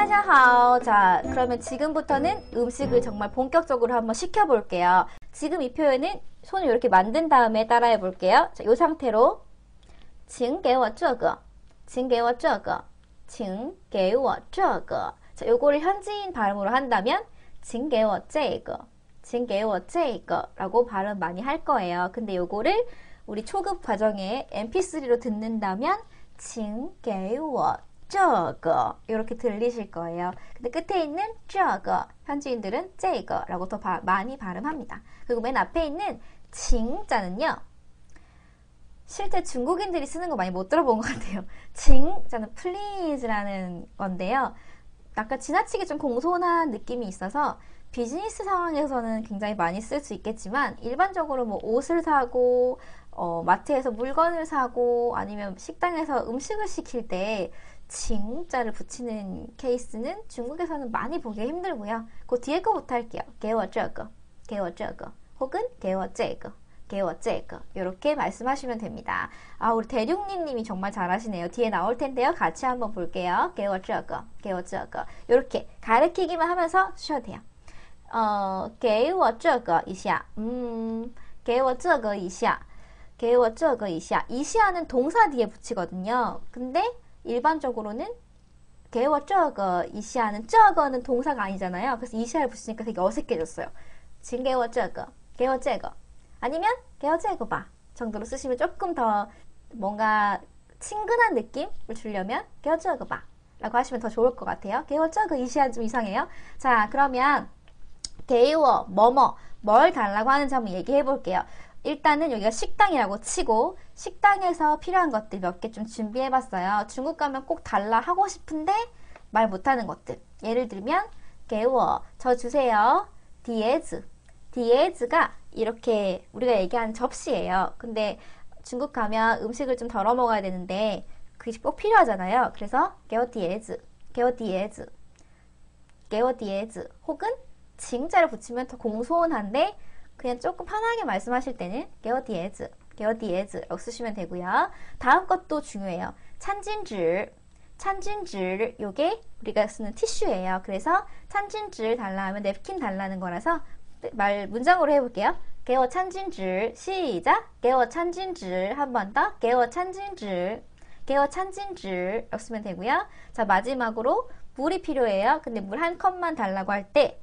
따자하오. 자, 그러면 지금부터는 음식을 정말 본격적으로 한번 시켜볼게요. 지금 이 표현은 손을 이렇게 만든 다음에 따라해 볼게요. 자, 이 상태로 请给我这个,请给我这个,请给我这个. 자, 요거를 현지인 발음으로 한다면 请给我这个,请给我这个라고 발음 많이 할 거예요. 근데 요거를 우리 초급 과정에 mp3로 듣는다면 请给我 저거 이렇게 들리실 거예요. 근데 끝에 있는 저거 현지인들은 제거라고 더 바, 많이 발음합니다. 그리고 맨 앞에 있는 징자는요. 실제 중국인들이 쓰는 거 많이 못 들어본 것 같아요. 징자는 please라는 건데요. 약간 지나치게 좀 공손한 느낌이 있어서 비즈니스 상황에서는 굉장히 많이 쓸 수 있겠지만 일반적으로 뭐 옷을 사고 어, 마트에서 물건을 사고 아니면 식당에서 음식을 시킬 때 징자를 붙이는 케이스는 중국에서는 많이 보기 힘들고요. 그 뒤에 거부터 할게요. 给我这个,给我这个 혹은 给我这个 给我这个 이렇게 말씀하시면 됩니다. 아 우리 대륙님 님이 정말 잘하시네요. 뒤에 나올 텐데요. 같이 한번 볼게요. 给我这个,给我这个 이렇게 가르치기만 하면서 쉬어도 돼요. 어, 给我这个一下. 음, 给我这个一下. 给我这个一下. 이시아는 동사 뒤에 붙이거든요. 근데 일반적으로는 대워 쩌거 이시하는 쩌거는 동사가 아니잖아요. 그래서 이시할 붙이니까 되게 어색해졌어요. 징개워 쩌거, 개워 쩌거 아니면 개워 쩌거 봐 정도로 쓰시면 조금 더 뭔가 친근한 느낌을 주려면 개워 쩌거 봐 라고 하시면 더 좋을 것 같아요. 개워 쩌거 이시한 좀 이상해요. 자 그러면 개워 뭐뭐 뭘 달라고 하는지 한번 얘기해 볼게요. 일단은 여기가 식당이라고 치고 식당에서 필요한 것들 몇 개 좀 준비해봤어요. 중국 가면 꼭 달라 하고 싶은데 말 못하는 것들. 예를 들면 개워 저 주세요. 디에즈 디에즈가 이렇게 우리가 얘기한 접시예요. 근데 중국 가면 음식을 좀 덜어 먹어야 되는데 그게 꼭 필요하잖아요. 그래서 개워 디에즈 개워 디에즈 개워 디에즈 혹은 징자를 붙이면 더 공손한데 그냥 조금 편하게 말씀하실 때는 게어 디에즈, 게어 디에즈라고 쓰시면 되고요. 다음 것도 중요해요. 찬진질, 찬진질 요게 우리가 쓰는 티슈예요. 그래서 찬진질 달라 하면 냅킨 달라는 거라서 말 문장으로 해볼게요. 게어 찬진질 시작 게어 찬진질 한 번 더 게어 찬진질 게어 찬진질 없으면 되고요. 자 마지막으로 물이 필요해요. 근데 물 한 컵만 달라고 할 때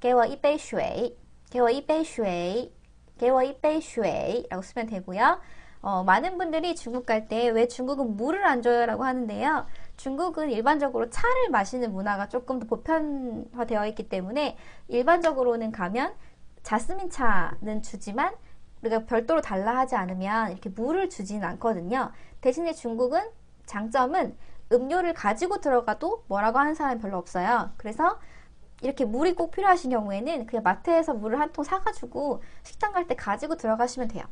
게어 이베이 슈에이 给我一杯水给我一杯水라고 쓰면 되고요. 어, 많은 분들이 중국 갈 때 왜 중국은 물을 안 줘요? 라고 하는데요. 중국은 일반적으로 차를 마시는 문화가 조금 더 보편화되어 있기 때문에 일반적으로는 가면 자스민 차는 주지만 우리가 별도로 달라 하지 않으면 이렇게 물을 주지는 않거든요. 대신에 중국은 장점은 음료를 가지고 들어가도 뭐라고 하는 사람이 별로 없어요. 그래서 이렇게 물이 꼭 필요하신 경우에는 그냥 마트에서 물을 한 통 사가지고 식당 갈 때 가지고 들어가시면 돼요.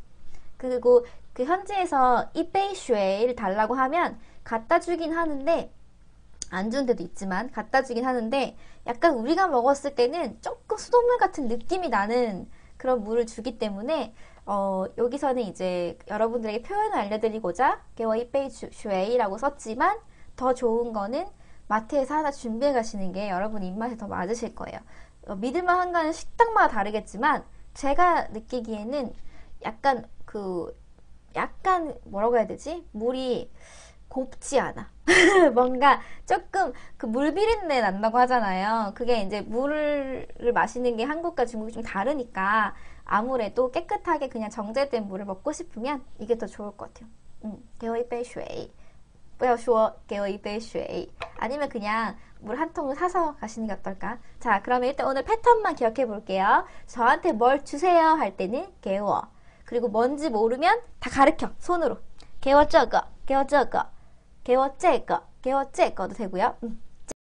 그리고 그 현지에서 이베이쉐를 달라고 하면 갖다 주긴 하는데 안 주는 데도 있지만 갖다 주긴 하는데 약간 우리가 먹었을 때는 조금 수돗물 같은 느낌이 나는 그런 물을 주기 때문에 어, 여기서는 이제 여러분들에게 표현을 알려드리고자 개워 이베이쉐이라고 썼지만 더 좋은 거는 마트에서 하나 준비해 가시는 게 여러분 입맛에 더 맞으실 거예요. 어, 믿을만 한가는 식당마다 다르겠지만 제가 느끼기에는 약간 그 약간 뭐라고 해야 되지? 물이 곱지 않아. 뭔가 조금 그 물 비린내 난다고 하잖아요. 그게 이제 물을 마시는 게 한국과 중국이 좀 다르니까 아무래도 깨끗하게 그냥 정제된 물을 먹고 싶으면 이게 더 좋을 것 같아요. 음, 给我一杯水.不要说给我一杯水 아니면 그냥 물 한 통을 사서 가시는 게 어떨까? 자, 그러면 일단 오늘 패턴만 기억해 볼게요. 저한테 뭘 주세요 할 때는 개워. 그리고 뭔지 모르면 다 가르쳐. 손으로. 개워 저거, 개워 저거, 개워 째거, 개워 째거도 되고요. 음.